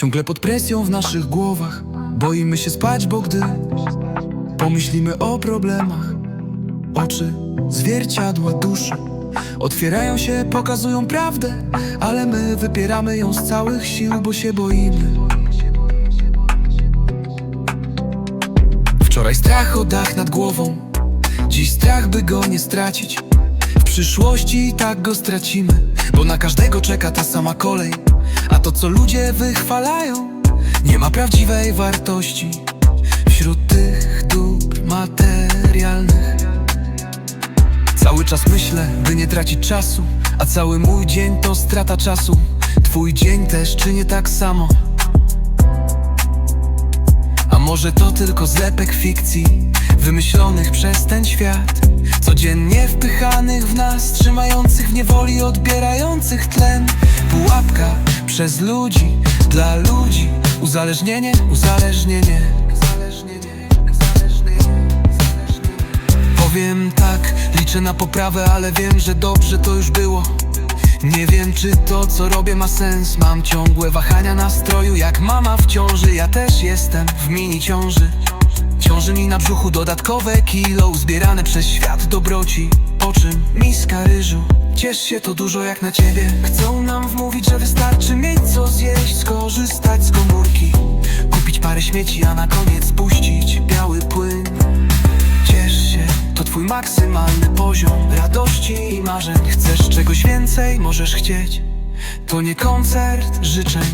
Ciągle pod presją w naszych głowach. Boimy się spać, bo gdy Pomyślimy o problemach Oczy, zwierciadła duszy Otwierają się, pokazują prawdę Ale my wypieramy ją z całych sił, bo się boimy. Wczoraj strach o dach nad głową Dziś strach, by go nie stracić. W przyszłości i tak go stracimy Bo na każdego czeka ta sama kolej A to co ludzie wychwalają Nie ma prawdziwej wartości. Wśród tych dóbr materialnych Cały czas myślę, by nie tracić czasu. A cały mój dzień to strata czasu. Twój dzień też czy nie tak samo. A może to tylko zlepek fikcji Wymyślonych przez ten świat? Codziennie wpychanych w nas Trzymających w niewoli, odbierających tlen. Pułapka przez ludzi, dla ludzi. Uzależnienie, uzależnienie. Powiem tak, liczę na poprawę, ale wiem, że dobrze to już było. Nie wiem czy to co robię ma sens. Mam ciągłe wahania nastroju jak mama w ciąży. Ja też jestem w mini ciąży. Ciąży mi na brzuchu dodatkowe kilo Uzbierane przez świat dobroci czym miska ryżu. Ciesz się to dużo jak na ciebie. Chcą nam wmówić, że wystarczy mieć co zjeść Skorzystać z komórki. Kupić parę śmieci, a na koniec puścić biały płyn. Ciesz się, to twój maksymalny poziom radości i marzeń. Chcesz czegoś więcej, możesz chcieć. To nie koncert życzeń